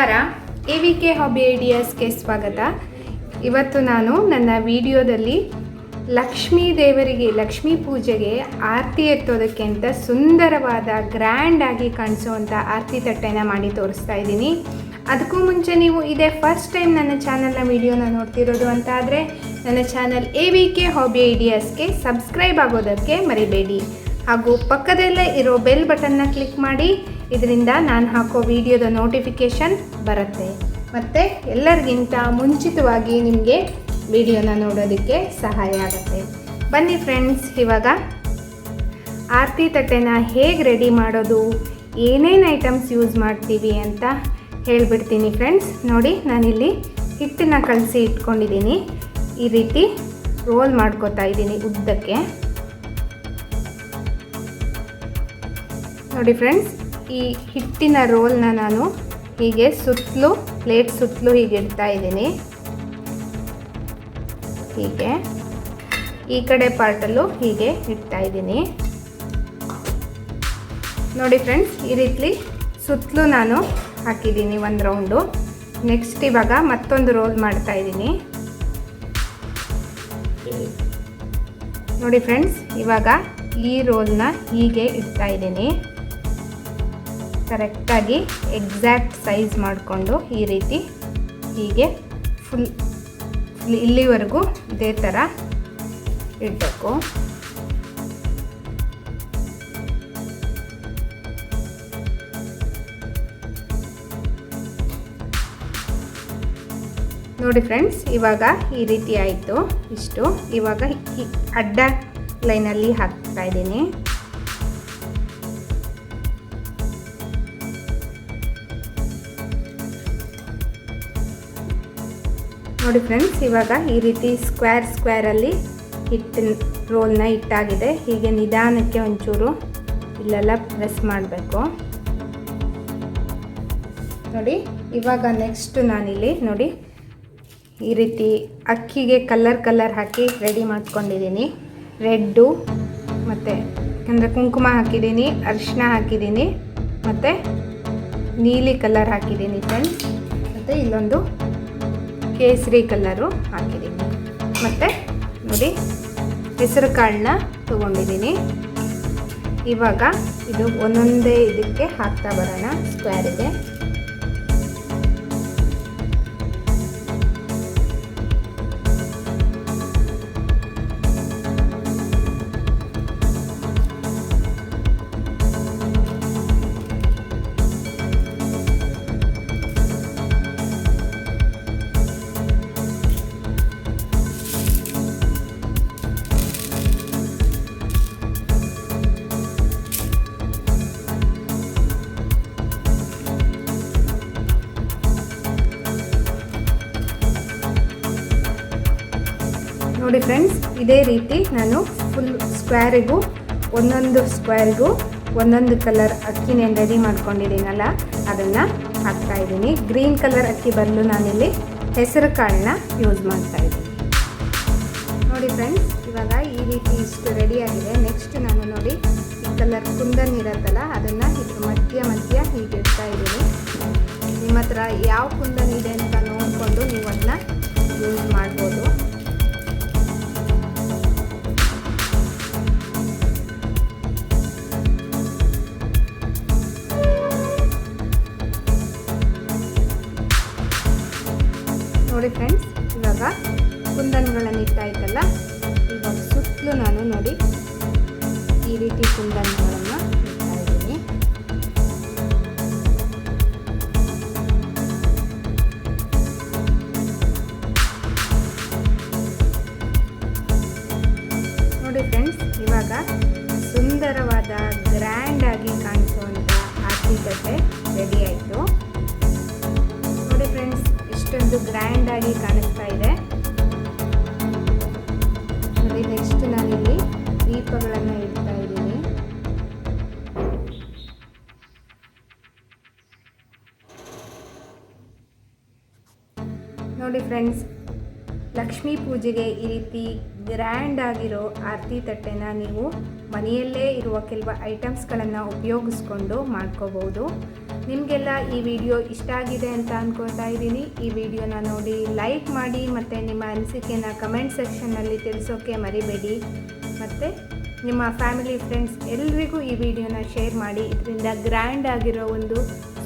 ನಮಸ್ಕಾರ. A V K hobby ಐಡಿಯಾಸ್ಗೆ ಸ್ವಾಗತ. ಇವತ್ತು ನಾನು ನನ್ನ ವಿಡಿಯೋದಲ್ಲಿ ಲಕ್ಷ್ಮೀ ದೇವರಿಗೆ, ಲಕ್ಷ್ಮೀ ಪೂಜೆಗೆ ಆರತಿ ಎತ್ತೋದಕ್ಕೆ ಅಂತ ಸುಂದರವಾದ ಗ್ರ್ಯಾಂಡ್ ಆಗಿ ಕಾಣಿಸುವಂಥ ಆರತಿ ತಟ್ಟೆನ ಮಾಡಿ ತೋರಿಸ್ತಾ ಇದ್ದೀನಿ. ಅದಕ್ಕೂ ಮುಂಚೆ ನೀವು ಇದೇ ಫಸ್ಟ್ ಟೈಮ್ ನನ್ನ ಚಾನಲ್ನ ವಿಡಿಯೋನ ನೋಡ್ತಿರೋದು ಅಂತ ಆದರೆ ನನ್ನ channel A V K hobby ಐಡಿಯಾಸ್ಗೆ subscribe ಆಗೋದಕ್ಕೆ ಮರಿಬೇಡಿ. ಹಾಗೂ ಪಕ್ಕದಲ್ಲೇ ಇರೋ ಬೆಲ್ ಬಟನ್ನ ಕ್ಲಿಕ್ ಮಾಡಿ ಇದರಿಂದ ನಾನು ಹಾಕೋ ವಿಡಿಯೋದ ನೋಟಿಫಿಕೇಷನ್ ಬರುತ್ತೆ. ಮತ್ತು ಎಲ್ಲರಿಗಿಂತ ಮುಂಚಿತವಾಗಿ ನಿಮಗೆ ವಿಡಿಯೋನ ನೋಡೋದಕ್ಕೆ ಸಹಾಯ ಆಗುತ್ತೆ. ಬನ್ನಿ ಫ್ರೆಂಡ್ಸ್ ಇವಾಗ ಆರತಿ ತಟ್ಟೆನ ಹೇಗೆ ರೆಡಿ ಮಾಡೋದು, ಏನೇನು ಐಟಮ್ಸ್ ಯೂಸ್ ಮಾಡ್ತೀವಿ ಅಂತ ಹೇಳಿಬಿಡ್ತೀನಿ ಫ್ರೆಂಡ್ಸ್ ನೋಡಿ, ನಾನಿಲ್ಲಿ ಹಿಟ್ಟನ್ನ ಕಲಸಿ ಇಟ್ಕೊಂಡಿದ್ದೀನಿ. ಈ ರೀತಿ ರೋಲ್ ಮಾಡ್ಕೋತಾ ಇದ್ದೀನಿ ಉದ್ದಕ್ಕೆ. ನೋಡಿ ಫ್ರೆಂಡ್ಸ್ ಈ ಹಿಟ್ಟಿನ ರೋಲ್ನ ನಾನು ಹೀಗೆ ಸುತ್ತಲೂ, ಪ್ಲೇಟ್ ಸುತ್ತಲೂ ಹೀಗೆ ಇಡ್ತಾ ಇದ್ದೀನಿ. ಹೀಗೆ. ಈ ಕಡೆ ಪಾರ್ಟಲ್ಲೂ ಹೀಗೆ ಇಡ್ತಾ ಇದ್ದೀನಿ. ನೋಡಿ ಫ್ರೆಂಡ್ಸ್, ಈ ರೀತಿ ಸುತ್ತಲೂ ನಾನು ಹಾಕಿದ್ದೀನಿ ಒಂದು ರೌಂಡು. ನೆಕ್ಸ್ಟ್ ಇವಾಗ ಮತ್ತೊಂದು ರೋಲ್ ಮಾಡ್ತಾ ಇದ್ದೀನಿ. ನೋಡಿ ಫ್ರೆಂಡ್ಸ್, ಇವಾಗ ಈ ರೋಲ್ನ ಹೀಗೆ ಇಡ್ತಾ ಇದ್ದೀನಿ. ಕರೆಕ್ಟಾಗಿ ಎಕ್ಸಾಕ್ಟ್ ಸೈಜ್ ಮಾಡಿಕೊಂಡು ಈ ರೀತಿ ಹೀಗೆ ಫುಲ್ ಇಲ್ಲಿವರೆಗೂ ಇದೇ ಥರ ಇಡಬೇಕು. ನೋಡಿ ಫ್ರೆಂಡ್ಸ್ ಇವಾಗ ಈ ರೀತಿ ಆಯಿತು ಇಷ್ಟು. ಇವಾಗ ಅಡ್ಡ ಲೈನಲ್ಲಿ ಹಾಕ್ತಾ ಇದ್ದೀನಿ. ನೋಡಿ ಫ್ರೆಂಡ್ಸ್ ಇವಾಗ ಈ ರೀತಿ ಸ್ಕ್ವೇರ್ ಸ್ಕ್ವೇರಲ್ಲಿ ಹಿಟ್ಟಿನ ರೋಲ್ನ ಹಿಟ್ಟಾಗಿದೆ. ಹೀಗೆ ನಿಧಾನಕ್ಕೆ ಒಂಚೂರು ಇಲ್ಲೆಲ್ಲ ಪ್ರೆಸ್ ಮಾಡಬೇಕು. ನೋಡಿ, ಇವಾಗ ನೆಕ್ಸ್ಟ್ ನಾನಿಲ್ಲಿ ನೋಡಿ ಈ ರೀತಿ ಅಕ್ಕಿಗೆ ಕಲ್ಲರ್ ಕಲ್ಲರ್ ಹಾಕಿ ರೆಡಿ ಮಾಡ್ಕೊಂಡಿದ್ದೀನಿ. ರೆಡ್ಡು ಮತ್ತು ಅಂದರೆ ಕುಂಕುಮ ಹಾಕಿದ್ದೀನಿ ಅರಿಶಿನ ಹಾಕಿದ್ದೀನಿ, ಮತ್ತು ನೀಲಿ ಕಲರ್ ಹಾಕಿದ್ದೀನಿ ಫ್ರೆಂಡ್ಸ್ ಮತ್ತು ಇಲ್ಲೊಂದು ಕೇಸರಿ ಕಲ್ಲರು ಹಾಕಿದ್ದೀನಿ ಮತ್ತು ನೋಡಿ, ಹೆಸರು ಕಾಳನ್ನ ತೊಗೊಂಡಿದ್ದೀನಿ. ಇವಾಗ ಇದು ಒಂದೊಂದೇ ಇದಕ್ಕೆ ಹಾಕ್ತಾ ಬರೋಣ. ಸ್ಕ್ವೇರಿಗೆ ನೋಡಿ ಫ್ರೆಂಡ್ಸ್ ಇದೇ ರೀತಿ ನಾನು ಫುಲ್ ಸ್ಕ್ವೇರಿಗೂ ಒಂದೊಂದು ಸ್ಕ್ವೇರ್ಗೂ ಒಂದೊಂದು ಕಲರ್ ಅಕ್ಕಿನೇ ರೆಡಿ ಮಾಡ್ಕೊಂಡಿದ್ದೀನಲ್ಲ, ಅದನ್ನು ಹಾಕ್ತಾ ಇದ್ದೀನಿ. ಗ್ರೀನ್ ಕಲರ್ ಅಕ್ಕಿ ಬದಲು ನಾನಿಲ್ಲಿ ಹೆಸರು ಕಾಳನ್ನ ಯೂಸ್ ಮಾಡ್ತಾ ಇದ್ದೀನಿ. ನೋಡಿ ಫ್ರೆಂಡ್ಸ್ ಇವಾಗ ಈ ರೀತಿ ಇಷ್ಟು ಆಗಿದೆ. ನೆಕ್ಸ್ಟ್ ನಾನು ನೋಡಿ ಈ ಕಲರ್ ಕುಂದನ್ ಇರುತ್ತಲ್ಲ, ಅದನ್ನು ಇದ್ರ ಮಧ್ಯ ಮಧ್ಯ ಹೀಗೆ ಇಡ್ತಾ ಇದ್ದೀನಿ. ನಿಮ್ಮ ಹತ್ರ ಯಾವ ಕುಂದನ್ ಇದೆ ಅಂತ ನೋಡಿಕೊಂಡು ನೀವು ಅದನ್ನ ಯೂಸ್ ಮಾಡ್ಬೋದು. ನೋಡಿ ಫ್ರೆಂಡ್ಸ್ ಇವಾಗ ಕುಂದನ್ಗಳನ್ನು ಇಟ್ಟಾಯ್ತಲ್ಲ ಇವಾಗ ಸುತ್ತಲೂ ನಾನು ನೋಡಿ ಈ ರೀತಿ ಕುಂದನ್ಗಳನ್ನು ಇಡ್ತಾ ನೋಡಿ ಫ್ರೆಂಡ್ಸ್ ಇವಾಗ ಸುಂದರವಾದ ಗ್ರ್ಯಾಂಡ್ ಆಗಿ ಕಾಣಿಸುವಂಥ ಆರತಿ ಇಷ್ಟೊಂದು ಗ್ರ್ಯಾಂಡ್ ಆಗಿ ಕಾಣಿಸ್ತಾ ಇದೆ. ನೋಡಿ ನೆಕ್ಸ್ಟ್ ನಾನಿಲ್ಲಿ ದೀಪಗಳನ್ನು ಇಡ್ತಾ ಇದ್ದೀನಿ. ನೋಡಿ ಫ್ರೆಂಡ್ಸ್ ಲಕ್ಷ್ಮೀ ಪೂಜೆಗೆ ಈ ರೀತಿ ಗ್ರ್ಯಾಂಡ್ ಆಗಿರೋ ಆರತಿ ತಟ್ಟೆನ ನೀವು ಮನೆಯಲ್ಲೇ ಇರುವ ಕೆಲವು ಐಟಮ್ಸ್ಗಳನ್ನು ಉಪಯೋಗಿಸ್ಕೊಂಡು ಮಾಡ್ಕೋಬೋದು ನಿಮಗೆಲ್ಲ ಈ ವಿಡಿಯೋ ಇಷ್ಟ ಆಗಿದೆ ಅಂತ ಅಂದ್ಕೊಳ್ತಾ ಇದ್ದೀನಿ. ಈ ವಿಡಿಯೋನ ನೋಡಿ ಲೈಕ್ ಮಾಡಿ ಮತ್ತು ನಿಮ್ಮ ಅನಿಸಿಕೆನ ಕಮೆಂಟ್ ಸೆಕ್ಷನ್ನಲ್ಲಿ ತಿಳಿಸೋಕ್ಕೆ ಮರಿಬೇಡಿ. ಮತ್ತು ನಿಮ್ಮ ಫ್ಯಾಮಿಲಿ ಫ್ರೆಂಡ್ಸ್ ಎಲ್ರಿಗೂ ಈ ವಿಡಿಯೋನ ಶೇರ್ ಮಾಡಿ. ಇದರಿಂದ ಗ್ರ್ಯಾಂಡ್ ಆಗಿರೋ ಒಂದು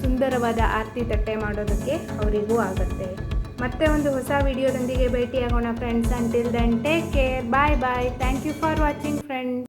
ಸುಂದರವಾದ ಆರತಿ ತಟ್ಟೆ ಮಾಡೋದಕ್ಕೆ ಅವರಿಗೂ ಆಗುತ್ತೆ. ಮತ್ತೆ ಒಂದು ಹೊಸ ವಿಡಿಯೋದೊಂದಿಗೆ ಭೇಟಿಯಾಗೋಣ friends until then take care bye bye thank you for watching friends